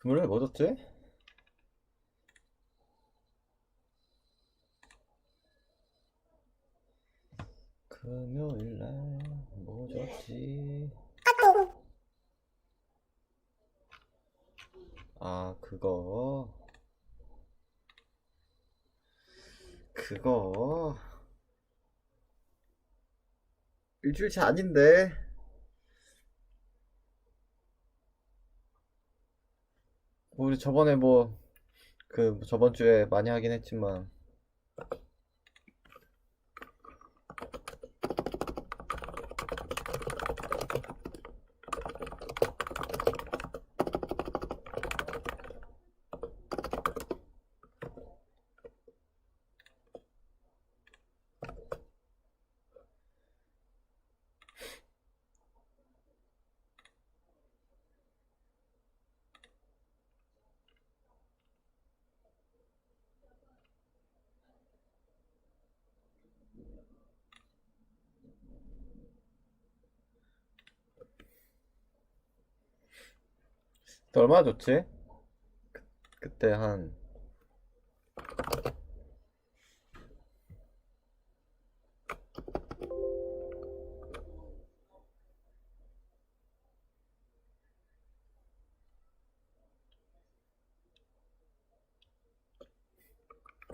금요일에 뭐 줬지? 금요일날 뭐 줬지? 아 그거. 그거. 일주일차 아닌데. 우리 저번에 뭐 그 저번 주에 많이 하긴 했지만 또 얼마나 줬지? 그, 그때 한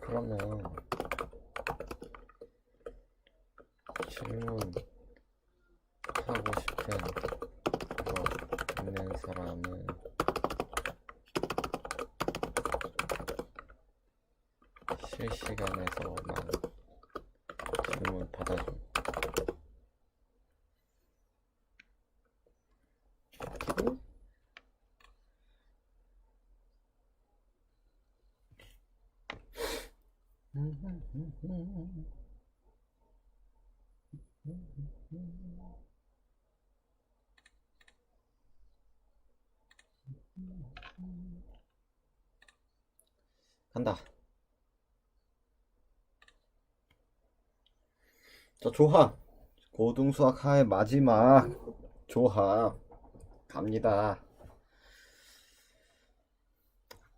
그러면 질문 하고 싶은 거 있는 사람은 실 시간에서만 질문 받아줌. 간다. 자, 조합. 고등수학 하의 마지막 조합. 갑니다.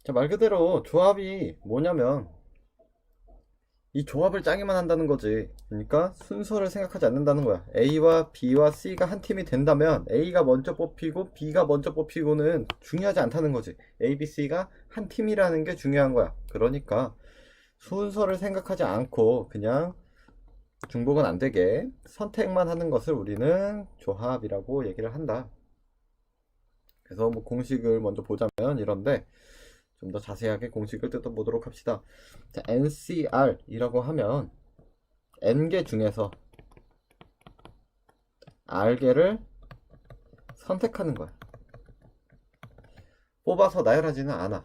자, 말 그대로 조합이 뭐냐면, 이 조합을 짜기만 한다는 거지. 그러니까 순서를 생각하지 않는다는 거야. A와 B와 C가 한 팀이 된다면 A가 먼저 뽑히고 B가 먼저 뽑히고는 중요하지 않다는 거지. A, B, C가 한 팀이라는 게 중요한 거야. 그러니까 순서를 생각하지 않고 그냥 중복은 안 되게 선택만 하는 것을 우리는 조합이라고 얘기를 한다. 그래서 뭐 공식을 먼저 보자면 이런데 좀 더 자세하게 공식을 뜯어보도록 합시다. 자, NCR이라고 하면 N개 중에서 R개를 선택하는 거야. 뽑아서 나열하지는 않아.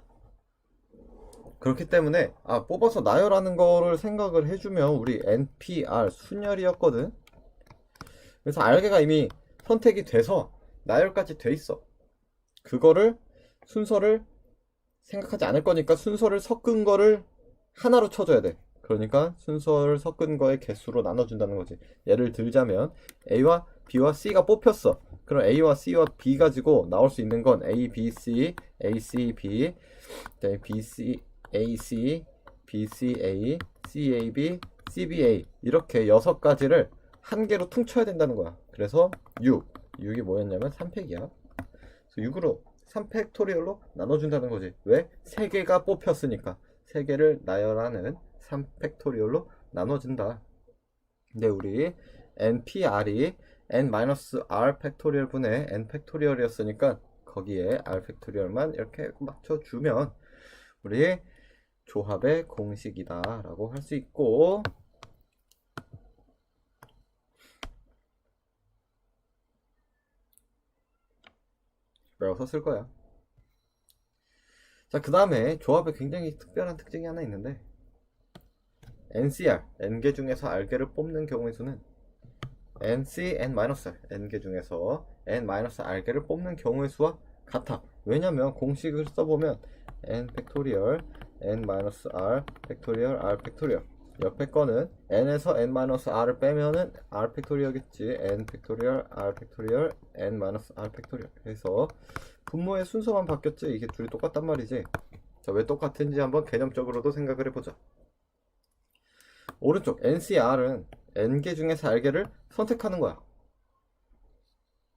그렇기 때문에 아 뽑아서 나열하는 거를 생각을 해주면 우리 NPR 순열이었거든. 그래서 R개가 이미 선택이 돼서 나열까지 돼 있어. 그거를 순서를 생각하지 않을 거니까 순서를 섞은 거를 하나로 쳐줘야 돼. 그러니까 순서를 섞은 거의 개수로 나눠준다는 거지. 예를 들자면 A와 B와 C가 뽑혔어. 그럼 A와 C와 B 가지고 나올 수 있는 건 A, B, C, A, C, B, 그다음에 B, C, A, C, B, C, A, C, A, B, C, B, A 이렇게 여섯 가지를 한 개로 퉁쳐야 된다는 거야. 그래서 6. 6이 뭐였냐면 3팩이야. 그래서 6으로 3팩토리얼로 나눠준다는 거지. 왜? 3개가 뽑혔으니까. 3개를 나열하는 3팩토리얼로 나눠준다. 근데 우리 npr이 n-r 팩토리얼 분의 n 팩토리얼이었으니까 거기에 r 팩토리얼만 이렇게 맞춰주면 우리 조합의 공식이다 라고 할 수 있고 외워서 쓸 거야 자그 다음에 조합에 굉장히 특별한 특징이 하나 있는데 NCR, N개 중에서 R개를 뽑는 경우의 수는 NC, N-R, N개 중에서 N-R개를 뽑는 경우의 수와 같아. 왜냐면 공식을 써보면 N 팩토리얼, N-R 팩토리얼, R 팩토리얼 옆에 거는 N에서 N-R을 빼면은 R 팩토리얼겠지. N 팩토리얼, R 팩토리얼, N-R 팩토리얼 해서 분모의 순서만 바뀌었지 이게 둘이 똑같단 말이지. 자, 왜 똑같은지 한번 개념적으로도 생각을 해보자. 오른쪽 NCR은 N개 중에서 R개를 선택하는 거야.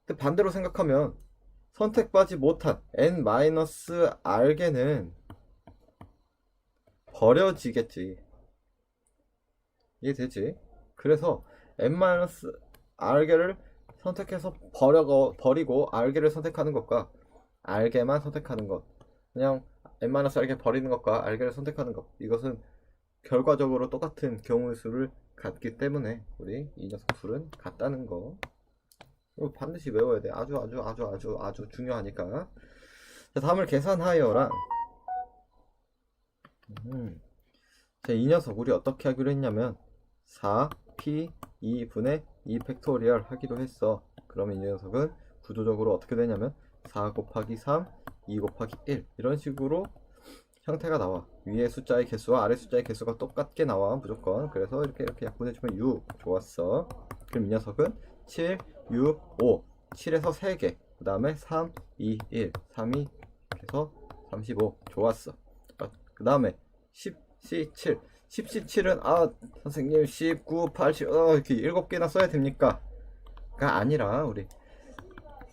근데 반대로 생각하면 선택받지 못한 N-R개는 버려지겠지. 이해되지? 그래서 N-R개를 선택해서 버려, 버리고 R개를 선택하는 것과 R개만 선택하는 것. 그냥 N-R개 버리는 것과 R개를 선택하는 것. 이것은 결과적으로 똑같은 경우의 수를 갖기 때문에 우리 이 녀석 둘은 같다는 거 이거 반드시 외워야 돼 아주 아주 아주 아주 아주 중요하니까 자 다음을 계산하여라 음. 자, 이 녀석 우리 어떻게 하기로 했냐면 4p 2분의 2 팩토리얼 하기로 했어 그러면 이 녀석은 구조적으로 어떻게 되냐면 4 곱하기 3 2 곱하기 1 이런 식으로 형태가 나와. 위에 숫자의 개수와 아래 숫자의 개수가 똑같게 나와 무조건. 그래서 이렇게 이렇게 약분해주면 6 좋았어. 그럼 이 녀석은 7, 6, 5 7에서 3개 그 다음에 3, 2, 1 3이 그래서 35 좋았어. 그 다음에 10, C, 7 10, C, 7은 아 선생님 19, 8, 10 어, 이렇게 7개나 써야 됩니까? 가 아니라 우리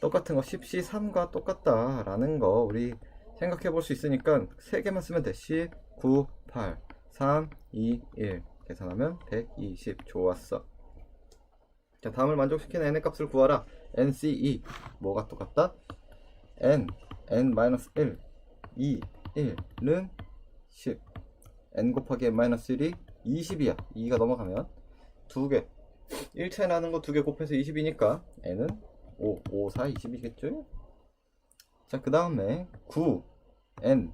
똑같은 거 10C 3과 똑같다라는 거 우리 생각해 볼 수 있으니까 3개만 쓰면 돼. 10, 9, 8, 3, 2, 1. 계산하면 120. 좋았어. 자, 다음을 만족시키는 n의 값을 구하라. nce. 뭐가 똑같다? n, n-1, 2, 1는 10. n 곱하기 n-1이 20이야. 2가 넘어가면 2개. 1차이 나는 거 2개 곱해서 20이니까 n은 5, 5, 4, 20이겠죠? 자, 그 다음에 9, n,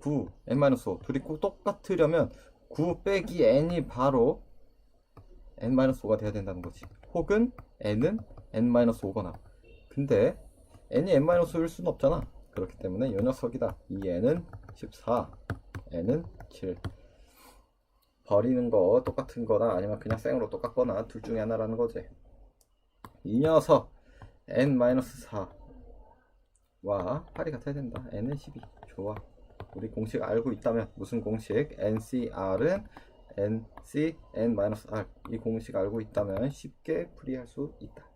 9, n-5 둘이 꼭 똑같으려면 9 빼기 n이 바로 n-5가 돼야 된다는 거지. 혹은 n은 n-5거나. 근데 n이 n-5일 수는 없잖아. 그렇기 때문에 이 녀석이다. 이 n은 14, n은 7. 버리는 거 똑같은 거나 아니면 그냥 생으로 똑같거나 둘 중에 하나라는 거지. 이 녀석 n-4 와 8이 같아야 된다. N은 12 좋아. 우리 공식 알고 있다면 무슨 공식? Ncr은 nc n-r. 이 공식 알고 있다면 쉽게 풀이할 수 있다.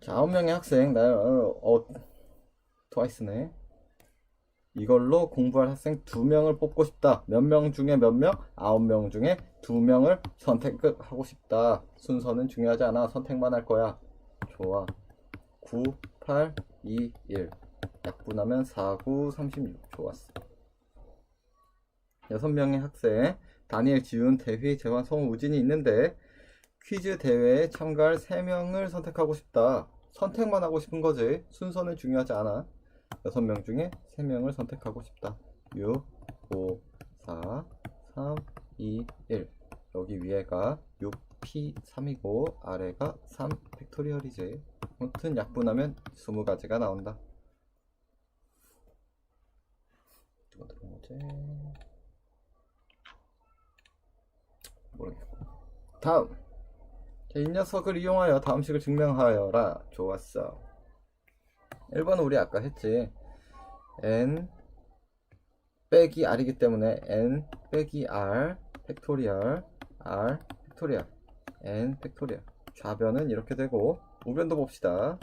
자 9명의 학생. 나 어, 어 트와이스네 이걸로 공부할 학생 2명을 뽑고 싶다. 몇 명 중에 몇 명? 9명 중에 2명을 선택하고 싶다. 순서는 중요하지 않아. 선택만 할 거야. 좋아. 9, 8, 2, 1. 약분하면 4, 9, 36. 좋았어. 6명의 학생, 다니엘, 지훈, 대휘, 재환, 성우, 우진이 있는데 퀴즈 대회에 참가할 3명을 선택하고 싶다. 선택만 하고 싶은 거지. 순서는 중요하지 않아. 6명 중에 3명을 선택하고 싶다. 6, 5, 4, 3, 2, 1. 여기 위에가 6P3이고 아래가 3 팩토리얼이지. 아무튼 약분하면 20가지가 나온다. 누가 들어온 거지? 모르겠고. 다음. 자, 이 녀석을 이용하여 다음식을 증명하여라. 좋았어. 1번은 우리 아까 했지. n 빼기 r이기 때문에 n 빼기 r 팩토리얼 r 팩토리얼. N 팩토리얼. 좌변은 이렇게 되고 우변도 봅시다.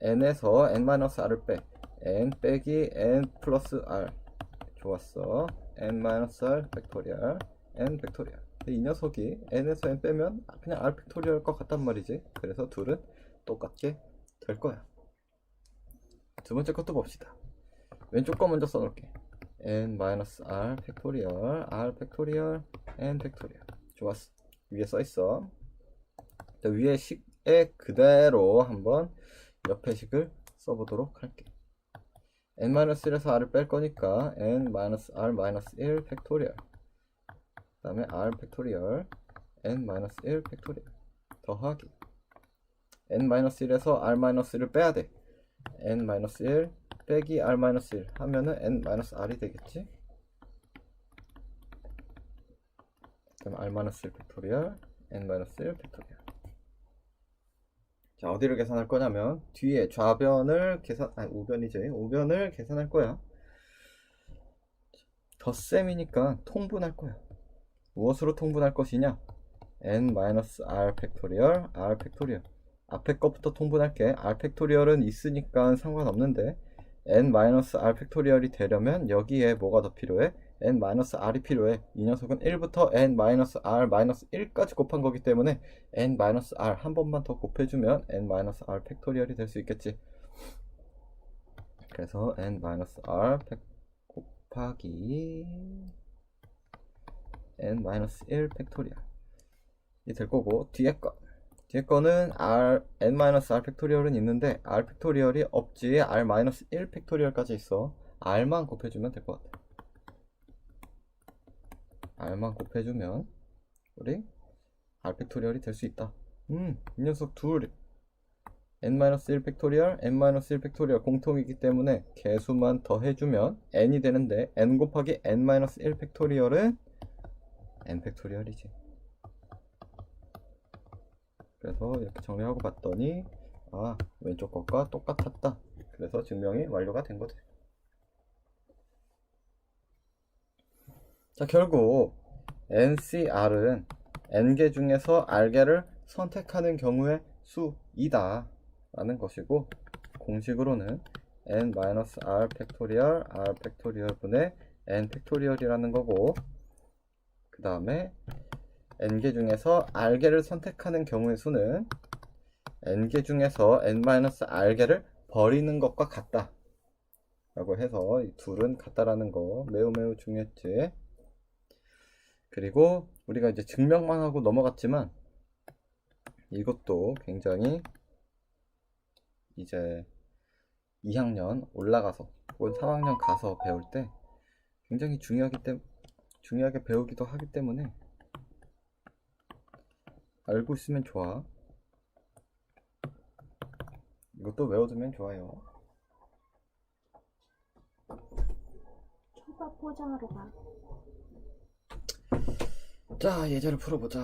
N에서 n-r을 빼. N 빼기 n 플러스 r. 좋았어. N-r 팩토리얼. N 팩토리얼. 이 녀석이 n에서 n 빼면 그냥 r 팩토리얼 것 같단 말이지. 그래서 둘은 똑같게 될 거야 두 번째 것도 봅시다. 왼쪽 거 먼저 써놓을게. N-r 팩토리얼 r 팩토리얼 n 팩토리얼. 좋았어. 위에 써 있어. 자, 위에 식에 그대로 한번 옆에 식을 써보도록 할게. N-1에서 r을 뺄 거니까 n-r-1 팩토리얼. 그 다음에 r 팩토리얼 n-1 팩토리얼. 더하기. N-1에서 r-1을 빼야 돼 n-1 빼기 r-1 하면은 n-r이 되겠지? 그럼 r-1 팩토리얼 n-1 팩토리얼. 자 어디를 계산할 거냐면 뒤에 좌변을 계산 아니 우변이지. 우변을 계산할 거야. 덧셈이니까 통분할 거야. 무엇으로 통분할 것이냐? n-r 팩토리얼 r 팩토리얼 앞에 것부터 통분할게. r 팩토리얼은 있으니까 상관없는데 n-r 팩토리얼이 되려면 여기에 뭐가 더 필요해? n-r이 필요해. 이 녀석은 1부터 n-r-1까지 곱한 거기 때문에 n-r 한 번만 더 곱해주면 n-r 팩토리얼이 될 수 있겠지. 그래서 n-r 팩 곱하기 n-1 팩토리얼 이 될 거고 뒤에 거 뒤에 거는 r n-r 팩토리얼은 있는데 r 팩토리얼이 없지 r-1 팩토리얼까지 있어. R만 곱해주면 될 것 같아. R만 곱해주면 우리 r 팩토리얼이 될 수 있다. 음, 이 녀석 둘. N-1 팩토리얼, n-1 팩토리얼 공통이기 때문에 개수만 더해주면 n이 되는데 n 곱하기 n-1 팩토리얼은 n 팩토리얼이지 그래서 이렇게 정리하고 봤더니 아 왼쪽 것과 똑같았다. 그래서 증명이 완료가 된 거지. 자 결국 NCR은 N개 중에서 R개를 선택하는 경우의 수이다 라는 것이고 공식으로는 n-r 팩토리얼 r 팩토리얼 분의 n 팩토리얼이라는 거고 그 다음에 n개 중에서 r개를 선택하는 경우의 수는 n개 중에서 n-r개를 버리는 것과 같다. 라고 해서 이 둘은 같다라는 거 매우 매우 중요했지. 그리고 우리가 이제 증명만 하고 넘어갔지만 이것도 굉장히 이제 2학년 올라가서 혹은 3학년 가서 배울 때 굉장히 중요하기 때 중요하게 배우기도 하기 때문에 알고 있으면 좋아. 이것도 외워두면 좋아요. 초밥 포장하러 가. 자, 예제를 풀어보자.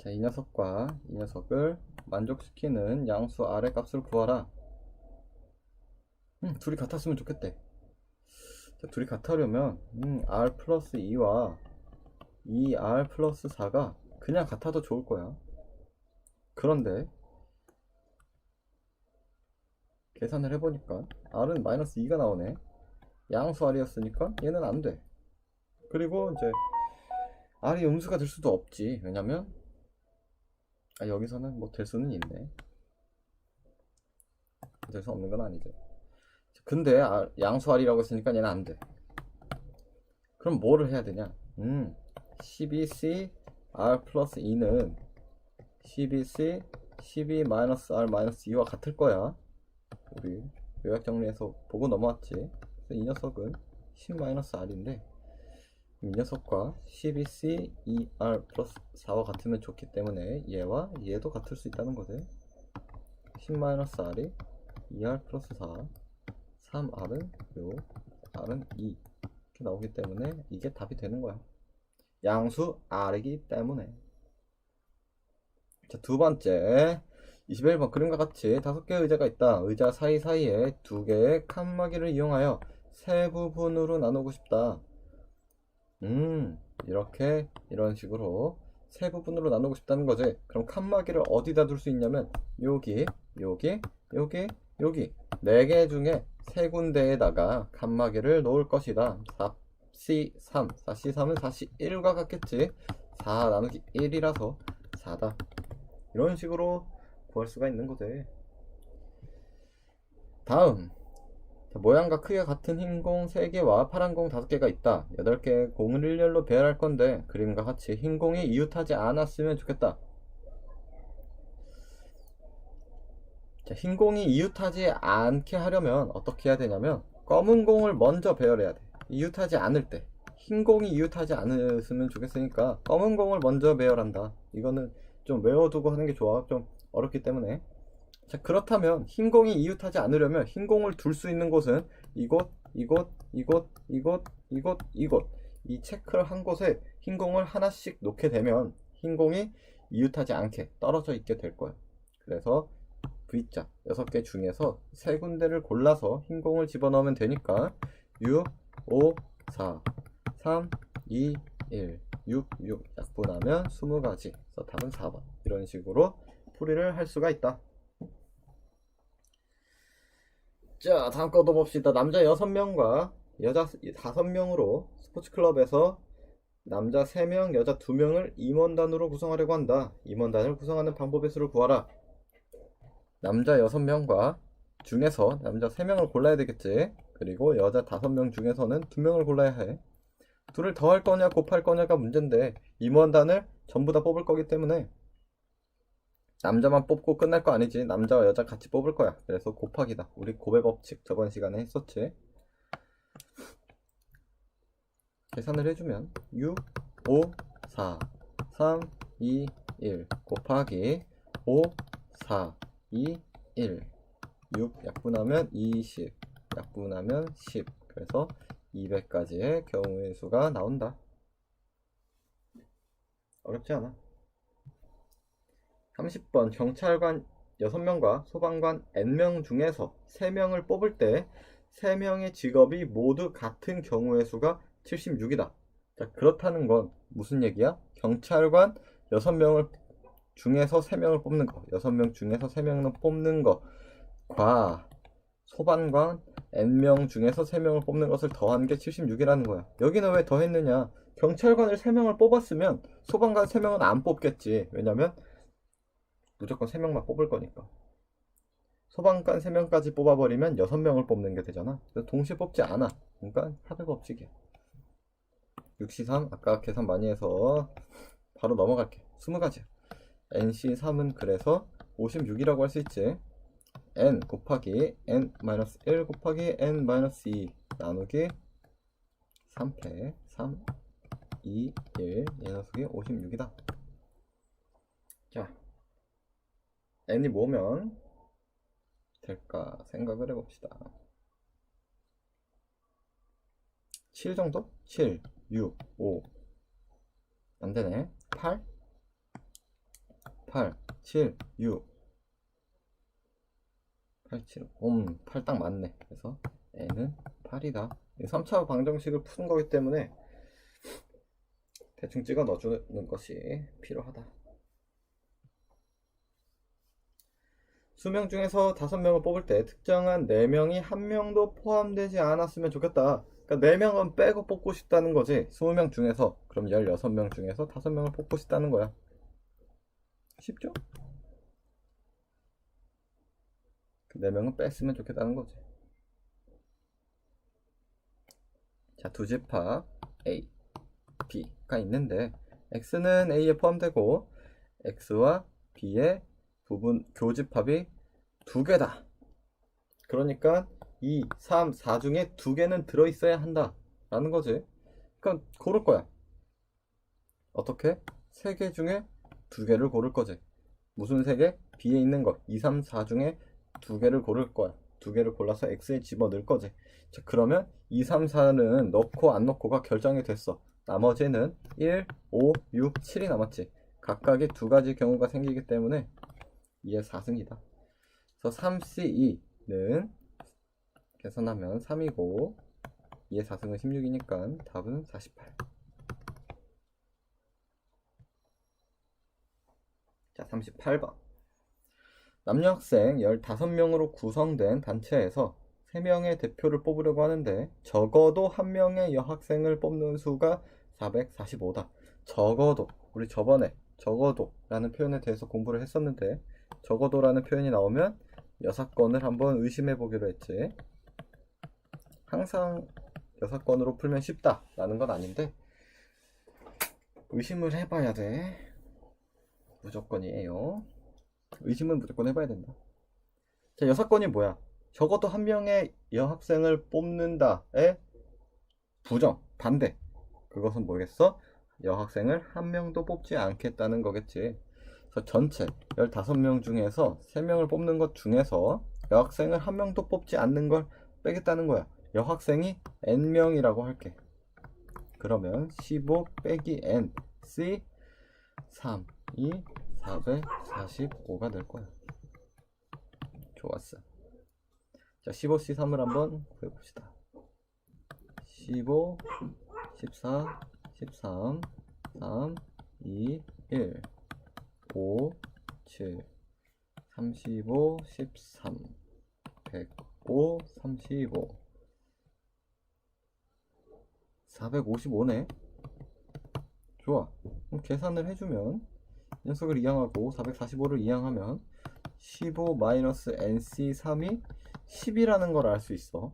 자, 이 녀석과 이 녀석을 만족시키는 양수 아래 값을 구하라. 음, 둘이 같았으면 좋겠대. 자, 둘이 같으려면 음, r 플러스 2와 2r 플러스 4가 그냥 같아도 좋을 거야. 그런데 계산을 해보니까 r은 마이너스 2가 나오네. 양수 r이었으니까 얘는 안 돼. 그리고 이제 r이 음수가 될 수도 없지. 왜냐면 아, 여기서는 뭐 될 수는 있네. 될 수 없는 건 아니죠. 근데 아, 양수 r이라고 했으니까 얘는 안 돼. 그럼 뭐를 해야 되냐? 음, 12c r 플러스 2는 12c 12 마이너스 r 마이너스 2와 같을 거야. 우리 요약 정리해서 보고 넘어왔지. 이 녀석은 10 마이너스 r인데 이 녀석과 12c 2r 플러스 4와 같으면 좋기 때문에 얘와 얘도 같을 수 있다는 거지. 10 마이너스 r이 2r 플러스 4 3r은 요 r은 2 이렇게 나오기 때문에 이게 답이 되는 거야. 양수 r이기 때문에. 자, 두 번째. 21번 그림과 같이 다섯 개의 의자가 있다. 의자 사이사이에 두 개의 칸막이를 이용하여 세 부분으로 나누고 싶다. 음, 이렇게 이런 식으로 세 부분으로 나누고 싶다는 거지. 그럼 칸막이를 어디다 둘 수 있냐면 여기, 여기, 여기, 여기 네 개 중에 세 군데에다가 칸막이를 놓을 것이다. 4C3, 4C3은 4C1과 같겠지. 4 나누기 1이라서 4다. 이런 식으로 구할 수가 있는 거지. 다음 자, 모양과 크기가 같은 흰 공 3개와 파란 공 5개가 있다. 8개의 공을 일렬로 배열할 건데 그림과 같이 흰 공이 이웃하지 않았으면 좋겠다. 자, 흰 공이 이웃하지 않게 하려면 어떻게 해야 되냐면 검은 공을 먼저 배열해야 돼. 이웃하지 않을 때. 흰 공이 이웃하지 않았으면 좋겠으니까 검은 공을 먼저 배열한다. 이거는 좀 외워두고 하는 게 좋아. 좀 어렵기 때문에. 자, 그렇다면 흰 공이 이웃하지 않으려면 흰 공을 둘 수 있는 곳은 이곳, 이곳, 이곳, 이곳, 이곳, 이곳. 이 체크를 한 곳에 흰 공을 하나씩 놓게 되면 흰 공이 이웃하지 않게 떨어져 있게 될 거예요. 그래서 V자 6개 중에서 세 군데를 골라서 흰 공을 집어넣으면 되니까 6, 5, 4, 3, 2, 1, 6, 6 약분하면 20가지. 그래서 답은 4번. 이런 식으로 풀이를 할 수가 있다. 자, 다음 거도 봅시다. 남자 6명과 여자 5명으로 스포츠 클럽에서 남자 3명, 여자 2명을 임원단으로 구성하려고 한다. 임원단을 구성하는 방법의 수를 구하라. 남자 6명과 중에서 남자 3명을 골라야 되겠지. 그리고 여자 5명 중에서는 2명을 골라야 해. 둘을 더할 거냐 곱할 거냐가 문제인데 임원단을 전부 다 뽑을 거기 때문에 남자만 뽑고 끝날 거 아니지. 남자와 여자 같이 뽑을 거야. 그래서 곱하기다. 우리 곱의 법칙 저번 시간에 했었지. 계산을 해주면 6, 5, 4, 3, 2, 1 곱하기 5, 4, 2, 1 6 약분하면 20 약분하면 10 그래서 200까지의 경우의 수가 나온다. 어렵지 않아. 30번 경찰관 6명과 소방관 N명 중에서 3명을 뽑을 때 3명의 직업이 모두 같은 경우의 수가 76이다. 자, 그렇다는 건 무슨 얘기야? 경찰관 6명을 중에서 3명을 뽑는 거, 6명 중에서 3명을 뽑는 거과 소방관 N명 중에서 3명을 뽑는 것을 더한 게 76이라는 거야. 여기는 왜 더했느냐? 경찰관을 3명을 뽑았으면 소방관 3명은 안 뽑겠지. 왜냐면 무조건 3명만 뽑을 거니까. 소방관 3명까지 뽑아버리면 6명을 뽑는 게 되잖아. 동시에 뽑지 않아. 그러니까 합의 법칙이야. 6C3 아까 계산 많이 해서 바로 넘어갈게. 20가지야. NC3은 그래서 56이라고 할 수 있지. N 곱하기 n-1 곱하기 n-2 나누기 3패 3, 2, 1이 녀석이 56이다. 자, n이 뭐면 될까 생각을 해봅시다. 7 정도? 7, 6, 5 안되네 8 8, 7, 6 8, 7, 음, 8 딱 맞네. 그래서 n은 8이다. 3차 방정식을 푸는 거기 때문에 대충 찍어 넣어주는 것이 필요하다. 수명 중에서 5명을 뽑을 때 특정한 4명이 한 명도 포함되지 않았으면 좋겠다. 그러니까 4명은 빼고 뽑고 싶다는 거지 20명 중에서. 그럼 16명 중에서 5명을 뽑고 싶다는 거야. 쉽죠? 그 4명은 뺐으면 좋겠다는 거지 자 두집합 A, B가 있는데 X는 A에 포함되고 X와 B의 부분 교집합이 두 개다 그러니까 2, 3, 4 중에 두 개는 들어있어야 한다. 라는 거지. 그러니까 고를 거야. 어떻게? 세 개 중에 두 개를 고를 거지. 무슨 세 개? B에 있는 거. 2, 3, 4 중에 두 개를 고를 거야. 두 개를 골라서 x에 집어 넣을 거지. 자, 그러면 2, 3, 4는 넣고 안 넣고가 결정이 됐어. 나머지는 1, 5, 6, 7이 남았지. 각각의 두 가지 경우가 생기기 때문에 이게 4승이다. 그래서 3C2는 계산하면 3이고 2에 4승은 16이니까 답은 48. 자, 38번. 남녀 학생 15명으로 구성된 단체에서 3명의 대표를 뽑으려고 하는데 적어도 한 명의 여학생을 뽑는 수가 445다. 적어도 우리 저번에 적어도라는 표현에 대해서 공부를 했었는데 적어도라는 표현이 나오면 여사건을 한번 의심해 보기로 했지. 항상 여사건으로 풀면 쉽다라는 건 아닌데 의심을 해봐야 돼. 무조건이에요. 의심은 무조건 해봐야 된다. 자, 여사건이 뭐야? 적어도 한 명의 여학생을 뽑는다의 부정, 반대. 그것은 뭐겠어? 여학생을 한 명도 뽑지 않겠다는 거겠지. 그래서 전체 15명 중에서 3명을 뽑는 것 중에서 여학생을 한 명도 뽑지 않는 걸 빼겠다는 거야. 여학생이 n명이라고 할게. 그러면 15 빼기 n, c 3, 2, 445가 될 거야. 좋았어. 자, 15c 3을 한번 구해봅시다. 15, 14, 13, 3, 2, 1, 5, 7, 35, 13, 105, 35, 455네. 좋아. 그럼 계산을 해주면 이 녀석을 이항하고 445를 이항하면 15 마이너스 NC3이 10이라는 걸 알 수 있어.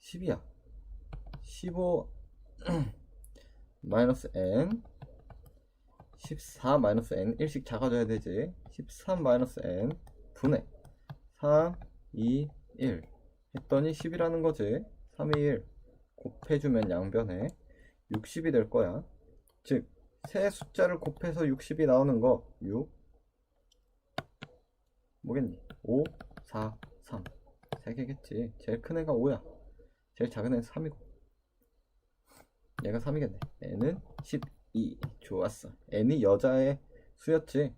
10이야. 15 마이너스 N 14 마이너스 N 1씩 작아져야 되지. 13 마이너스 N 분의 3, 2, 1 했더니 10이라는 거지. 3, 2, 1 곱해주면 양변에 60이 될 거야. 즉, 세 숫자를 곱해서 60이 나오는 거 6. 뭐겠니? 5, 4, 3. 3개겠지. 제일 큰 애가 5야. 제일 작은 애는 3이고. 얘가 3이겠네. n은 12. 좋았어. n이 여자의 수였지.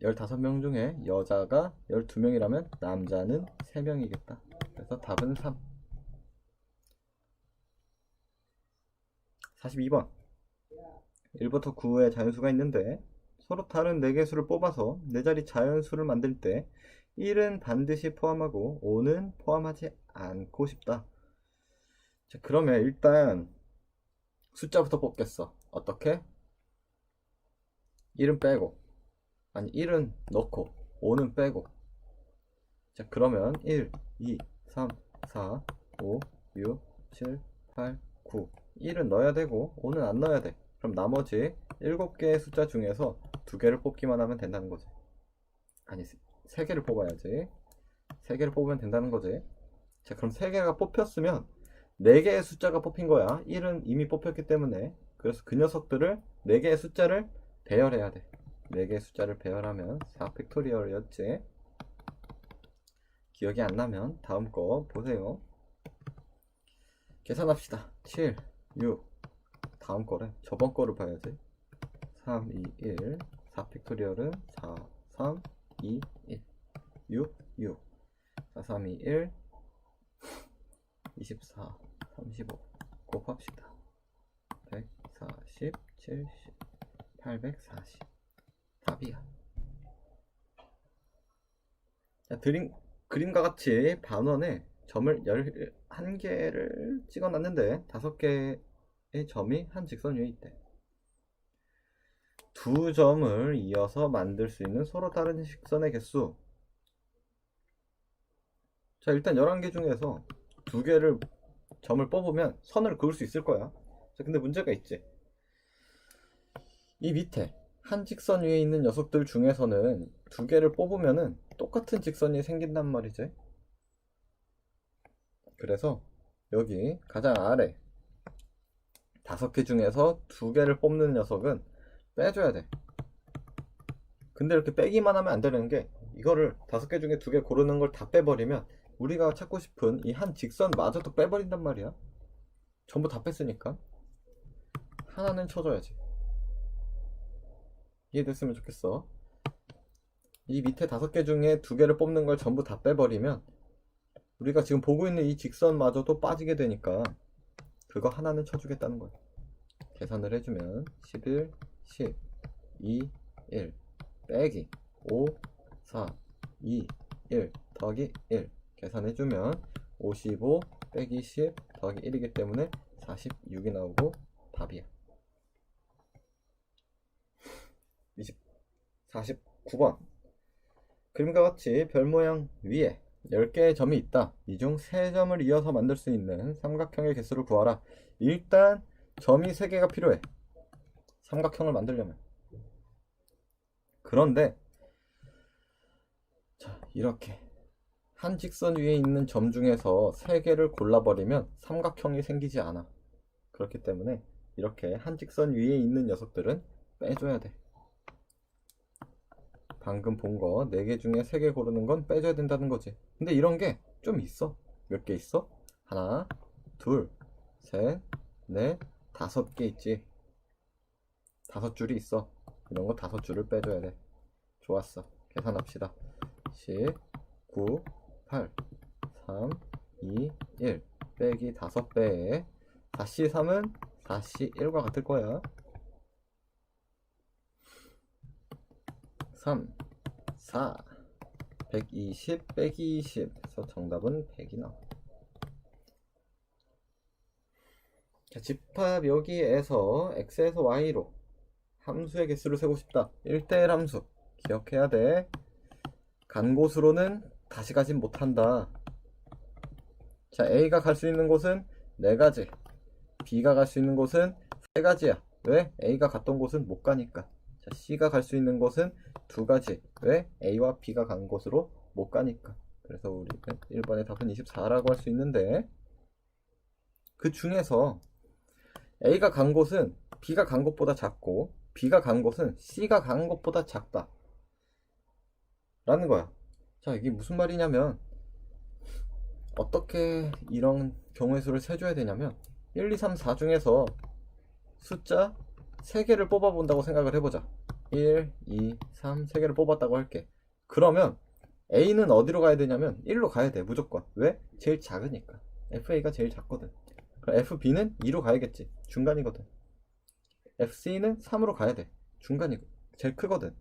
15명 중에 여자가 12명이라면 남자는 3명이겠다. 그래서 답은 3. 42번. 1부터 9의 자연수가 있는데 서로 다른 4개수를 뽑아서 네 자리 자연수를 만들 때 1은 반드시 포함하고 5는 포함하지 않고 싶다. 자, 그러면 일단 숫자부터 뽑겠어. 어떻게? 1은 빼고 아니 1은 넣고 5는 빼고 자 그러면 1, 2, 3, 4, 5, 6, 7, 8, 9 1은 넣어야 되고 5는 안 넣어야 돼 그럼 나머지 7개의 숫자 중에서 2개를 뽑기만 하면 된다는 거지. 아니 3개를 뽑아야지. 3개를 뽑으면 된다는 거지. 자 그럼 3개가 뽑혔으면 4개의 숫자가 뽑힌 거야. 1은 이미 뽑혔기 때문에. 그래서 그 녀석들을 4개의 숫자를 배열해야 돼. 4개의 숫자를 배열하면 4 팩토리얼이었지. 기억이 안 나면 다음 거 보세요. 계산합시다. 7 6 다음 거래? 저번 거를 봐야지 3 2 1 4 팩토리얼은 4 3 2 1 6 6 4 3 2 1 24 35 곱합시다. 140 70 840 답이야. 자, 드림, 그림과 같이 반원에 점을 11개를 찍어놨는데 5개의 점이 한 직선 위에 있대 두 점을 이어서 만들 수 있는 서로 다른 직선의 개수. 자 일단 11개 중에서 두 개를 점을 뽑으면 선을 그을 수 있을 거야. 자 근데 문제가 있지. 이 밑에 한 직선 위에 있는 녀석들 중에서는 두 개를 뽑으면은 똑같은 직선이 생긴단 말이지. 그래서 여기 가장 아래 다섯 개 중에서 두 개를 뽑는 녀석은 빼줘야 돼. 근데 이렇게 빼기만 하면 안 되는 게 이거를 다섯 개 중에 두 개 고르는 걸 다 빼버리면 우리가 찾고 싶은 이 한 직선마저도 빼버린단 말이야. 전부 다 뺐으니까 하나는 쳐줘야지. 이해됐으면 좋겠어. 이 밑에 다섯 개 중에 두 개를 뽑는 걸 전부 다 빼버리면 우리가 지금 보고 있는 이 직선마저도 빠지게 되니까 그거 하나는 쳐주겠다는 거야. 계산을 해주면 11, 10, 2, 1 빼기 5, 4, 2, 1 더하기 1 계산해주면 55 빼기 10 더하기 1이기 때문에 46이 나오고 답이야. 20, 49번 그림과 같이 별 모양 위에 10개의 점이 있다. 이 중 3점을 이어서 만들 수 있는 삼각형의 개수를 구하라. 일단 점이 3개가 필요해. 삼각형을 만들려면. 그런데 자, 이렇게 한 직선 위에 있는 점 중에서 3개를 골라버리면 삼각형이 생기지 않아. 그렇기 때문에 이렇게 한 직선 위에 있는 녀석들은 빼줘야 돼. 방금 본 거 4개 중에 3개 고르는 건 빼줘야 된다는 거지. 근데 이런 게 좀 있어. 몇 개 있어? 하나, 둘, 셋, 넷, 다섯 개 있지. 다섯 줄이 있어. 이런 거 다섯 줄을 빼줘야 돼. 좋았어. 계산합시다. 10, 9, 8, 3, 2, 1 빼기 다섯 배에 4C 3은 4C 1과 같을 거야. 3, 4, 120 빼기 20 해서 정답은 100이 나와. 자, 집합 여기에서 x에서 y로 함수의 개수를 세고 싶다. 1대1 함수. 기억해야 돼. 간 곳으로는 다시 가진 못한다. 자, A가 갈 수 있는 곳은 4가지. B가 갈 수 있는 곳은 3가지야. 왜? A가 갔던 곳은 못 가니까. 자, C가 갈 수 있는 곳은 2가지. 왜? A와 B가 간 곳으로 못 가니까. 그래서 우리는 1번의 답은 24라고 할 수 있는데, 그 중에서 A가 간 곳은 B가 간 곳보다 작고, B가 간 곳은 C가 간 곳보다 작다. 라는 거야. 자, 이게 무슨 말이냐면, 어떻게 이런 경우의 수를 세줘야 되냐면, 1, 2, 3, 4 중에서 숫자 3개를 뽑아본다고 생각을 해보자. 1, 2, 3, 3개를 뽑았다고 할게. 그러면 A는 어디로 가야 되냐면 1로 가야 돼, 무조건. 왜? 제일 작으니까. FA가 제일 작거든. 그럼 FB는 2로 가야겠지. 중간이거든. FC는 3으로 가야 돼. 중간이 제일 크거든.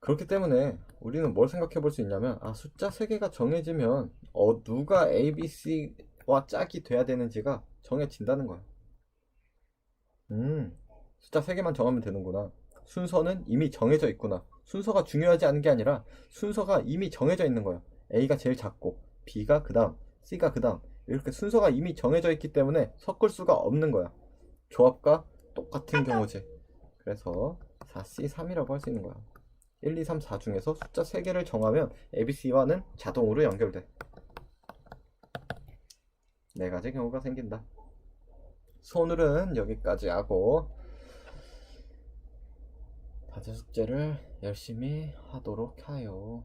그렇기 때문에 우리는 뭘 생각해 볼 수 있냐면 아 숫자 3개가 정해지면 어 누가 A, B, C와 짝이 돼야 되는지가 정해진다는 거야. 음 숫자 3개만 정하면 되는구나. 순서는 이미 정해져 있구나. 순서가 중요하지 않은 게 아니라 순서가 이미 정해져 있는 거야. A가 제일 작고 B가 그 다음 C가 그 다음 이렇게 순서가 이미 정해져 있기 때문에 섞을 수가 없는 거야. 조합과 똑같은 경우지. 그래서 4C 3이라고 할 수 있는 거야. 1, 2, 3, 4 중에서 숫자 3개를 정하면 ABC와는 자동으로 연결돼. 네 가지 경우가 생긴다. 오늘은 여기까지 하고 다제 숙제를 열심히 하도록 하요.